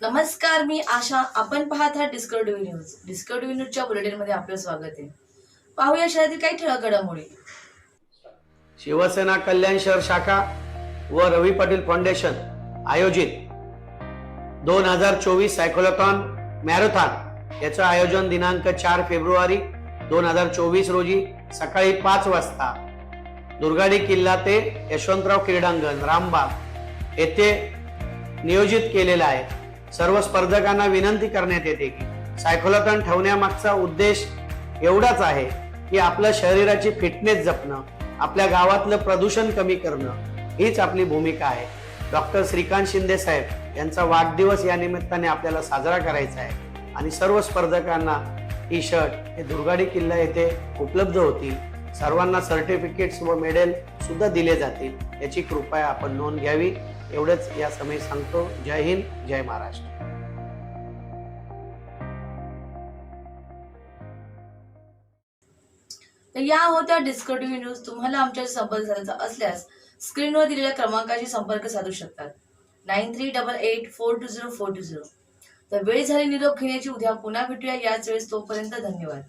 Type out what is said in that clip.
नमस्कार मी आशा. आपण पाहत आहात डिस्कवरी न्यूज डिस्कवरी न्यूजच्या बुलेटिनमध्ये आपलं स्वागत आहे. पाहूया शहरातील काही ठळक घडामोडी. शिवसेना कल्याण शहर शाखा व रवी पाटील फाउंडेशन आयोजित. दोन हजार चोवीस सायकोलॉथॉन मॅरेथॉन याचं आयोजन दिनांक चार फेब्रुवारी दोन हजार चोवीस रोजी सकाळी पाच वाजता. दुर्गाडी किल्ला ते यशवंतराव क्रीडांगण रामबाग येथे नियोजित केलेलं आहे. सर्व स्पर्धकांना विनंती करण्यात येते की सायकोलॉथॉन ठेवण्यामागचा उद्देश एवढाच आहे की आपल्या शरीराची फिटनेस जपणं आपल्या गावातलं प्रदूषण कमी करणं हीच आपली भूमिका आहे. डॉक्टर श्रीकांत शिंदे साहेब यांचा वाढदिवस या निमित्ताने आपल्याला साजरा करायचा आहे आणि सर्व स्पर्धकांना टी शर्ट हे दुर्गाडी किल्ला येथे उपलब्ध होतील. सर्वांना सर्टिफिकेट्स व मेडल सुद्धा दिले जातील. याची कृपया आपण नोंद घ्यावी. एवढंच या समय सांगतो. जय हिंद जय महाराष्ट्र. तर या होत्या डिस्कटिव्ह न्यूज तुम्हाला आमच्या संपर्क साधायचा असल्यास स्क्रीनवर दिलेल्या क्रमांकाशी संपर्क साधू शकतात. Nine three double eight four two zero four two zero तर वेळ झाली निरोप घेण्याची. उद्या पुन्हा भेटूया. याच वेळेस तोपर्यंत धन्यवाद.